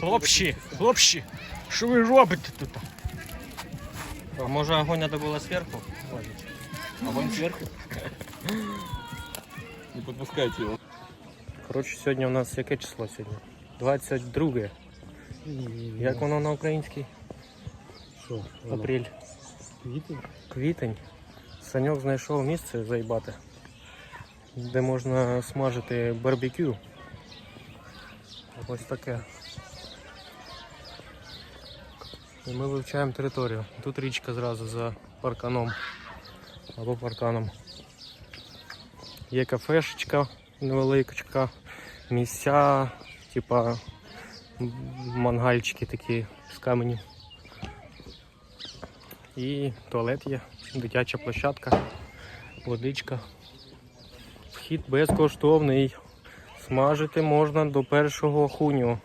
Хлопці, хлопці, що ви робите тут? А може огонь надо было сверху? Огонь зверху. Не подпускайте его. Коротше, сьогодні у нас яке число сьогодні? 22. Як воно на українській? Що? Апрель. Квіти? Квітень. Саньок знайшов місце заїбати, де можна смажити барбекю. Ось таке. І ми вивчаємо територію. Тут річка зразу за парканом або парканом. Є кафешечка невеличка, місця, типа мангальчики такі з каменю. І туалет є, дитяча площадка, водичка. Вхід безкоштовний. Смажити можна до 1 хуню.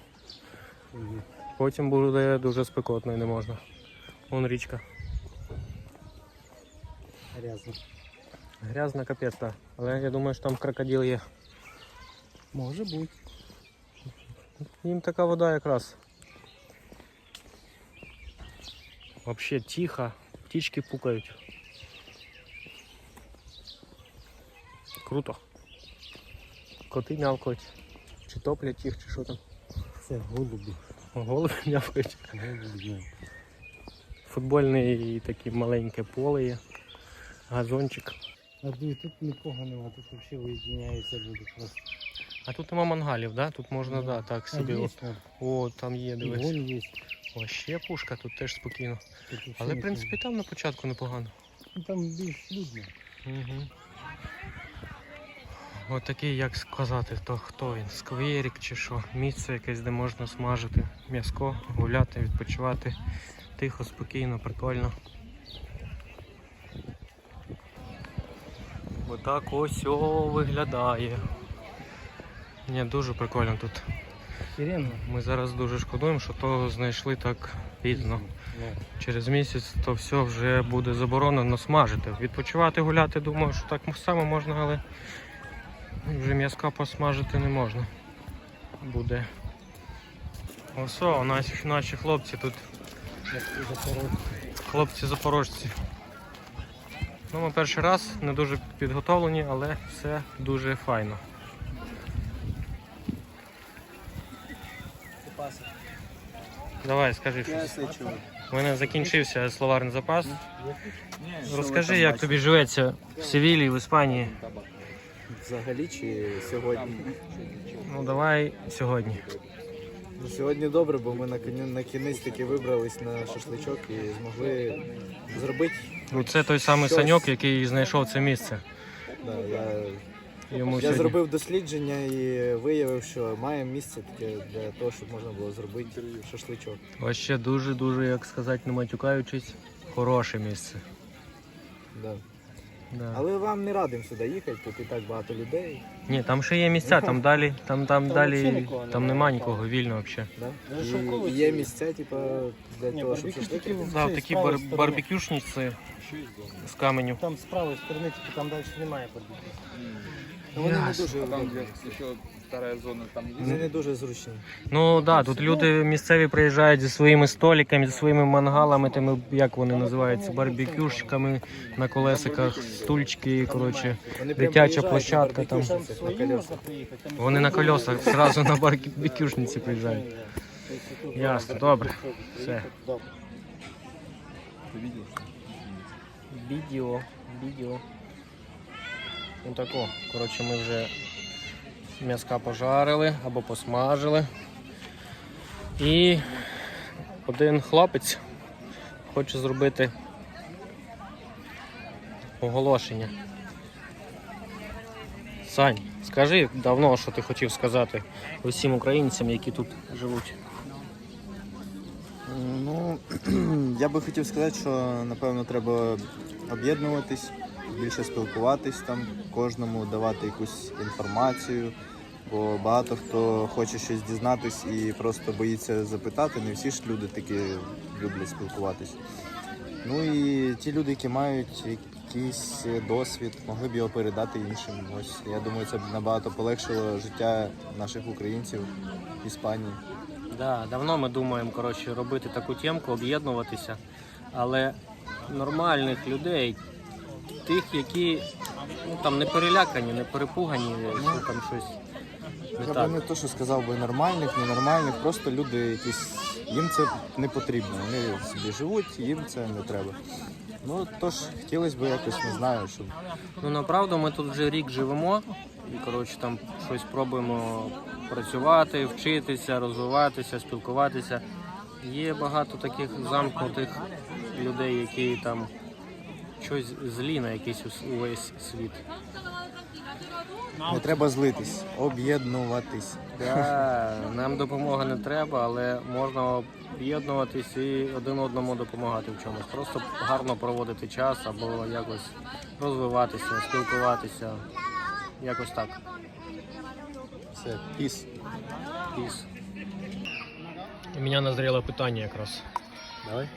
Потім буде дуже спекотно і не можна. Вон річка. Грязно. Грязна капець, так. Але я думаю, що там крокодил є. Може бути. Їм така вода якраз. Вообще тихо, птички пукають. Круто. Коти мявкають. Чи топлять їх, чи що там. Це голуби. Голуби мявкають. Футбольне таке маленьке поле є. Газончик. А тут нікого нема, тут взагалі виїзняється люди просто. А тут нема мангалів, да? Тут можна да, так собі. є, От. О, там є, дивись. О, ще пушка, тут теж спокійно. Тут Але в принципі там на початку непогано. Ну, Там більш людно. Угу. От як сказати, то хто він? Скверик чи що? Місце якесь, де можна смажити м'яско, гуляти, відпочивати. Тихо, спокійно, прикольно. Отак ось о виглядає. Ні, дуже прикольно тут. Ми зараз дуже шкодуємо, що то знайшли так пізно. Ну, Через місяць то все вже буде заборонено смажити. Відпочивати, гуляти, думаю, що так само можна, але вже м'язка посмажити не можна. Буде. Ось, о, наші, наші хлопці тут, як і запорожці. хлопці запорожці. Ну, ми перший раз не дуже підготовлені, але все дуже файно. Давай, скажи щось. У мене закінчився словарний запас. Розкажи, як тобі живеться в Севілії, в Іспанії. Взагалі чи сьогодні? Ну давай сьогодні. Ну, Сьогодні добре, бо ми на кінець таки вибрались на шашличок і змогли зробити. Ну це той самий Щось. саньок, який знайшов це місце. Да, я, Йому я сьогодні. зробив дослідження і виявив, що має місце таке для того, щоб можна було зробити шашличок. Вообще дуже дуже, як сказати, не матюкаючись, хороше місце. Да. Да. Але вам не радимо сюди їхати, тут і так багато людей. Ні, там ще є місця, там далі, там, там, Там далі, нікого там немає. нема нікого, вільно взагалі. Да? Даже І, шовковиці є є. місця, типу, для Ні, того, щоб барбекю шашлики. Да, такі правої бар- сторони. барбекюшниці з каменю. Там з правої сторони, типу, там далі немає барбекю. Ну, Вони не дуже, Там где еще вторая зона, там вони не дуже зручні. Ну так, да, тут люди місцеві приїжджають зі своїми столиками, зі своїми мангалами, тими, як вони називаються, барбекюшками на колесиках, стульчики, коротше. Дитяча площадка там. Вони на колесах можна. зразу на барбекюшниці приїжджають. Ясно, добре. Все. Відео, відео. Ну тако. Коротше, ми вже м'яска пожарили або посмажили. І один хлопець хоче зробити оголошення. Сань, скажи давно, що ти хотів сказати усім українцям, які тут живуть. Ну, я би хотів сказати, що напевно треба об'єднуватись, більше спілкуватись там, кожному давати якусь інформацію, бо багато хто хоче щось дізнатись і просто боїться запитати. Не всі ж люди такі люблять спілкуватись. Ну і ті люди, які мають якийсь досвід, могли б його передати іншим. Ось я думаю, це б набагато полегшило життя наших українців в Іспанії. Да, давно ми думаємо коротше, робити таку темку, об'єднуватися. Але нормальних людей, тих, які ну, там, не перелякані, не перепугані, що там щось Я так. би не то, що сказав би нормальних, ненормальних, просто люди якісь. Їм це не потрібно. Вони собі живуть, їм це не треба. Ну тож хотілося б якось не знаю, щоб Ну направду ми тут вже рік живемо і коротше там щось пробуємо працювати, вчитися, розвиватися, спілкуватися. Є багато таких замкнутих людей, які там щось злі на якийсь увесь світ. Не треба злитись, об'єднуватись. Да, нам допомога не треба, але можна об'єднуватись і один одному допомагати в чомусь. Просто гарно проводити час або якось розвиватися, спілкуватися. Якось так. Все, піс. Піс. У мене назріло питання якраз. Давай.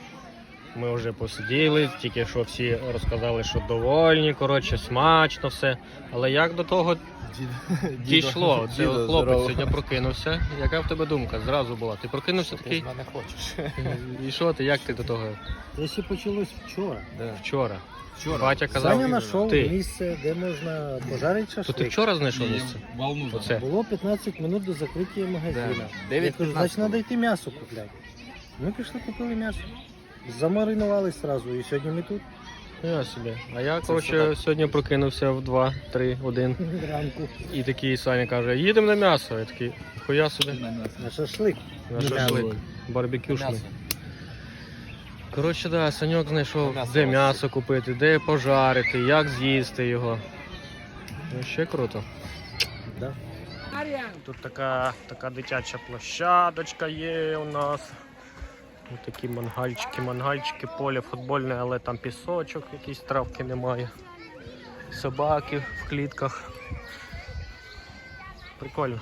Ми вже посиділи, тільки що всі розказали, що довольні, коротше, смачно все. Але як до того дійшло? Це от хлопець сьогодні прокинувся. Яка в тебе думка? Зразу була. Ти прокинувся такий? мене хочеш. І що ти? Як ти до того Це ще почалось вчора. вчора? Батя казав, Саня знайшов ти. місце, де можна пожарити То ти шашлик. вчора знайшов місце? Волну. Оце. Було 15 минут до закриття магазину. Да. Я кажу, значить треба йти м'ясо купляти. Ми пішли купили м'ясо. Замаринували одразу, і сьогодні ми тут Я собі. А я, коротше, сьогодні прокинувся в 2, 3, 1. ранку І такий Саня каже, їдемо на м'ясо. Я такий, хуя собі. на шашлик. На шашлик. Барбекюшний. Коротше, да, Саньок знайшов, М'ясо де м'ясо купити, де пожарити, як з'їсти його. Ну, ще круто. Да. Тут така, така дитяча площадочка є у нас. Ось такі мангальчики, мангальчики, поле футбольне, але там пісочок, якісь травки немає. Собаки в клітках. Прикольно.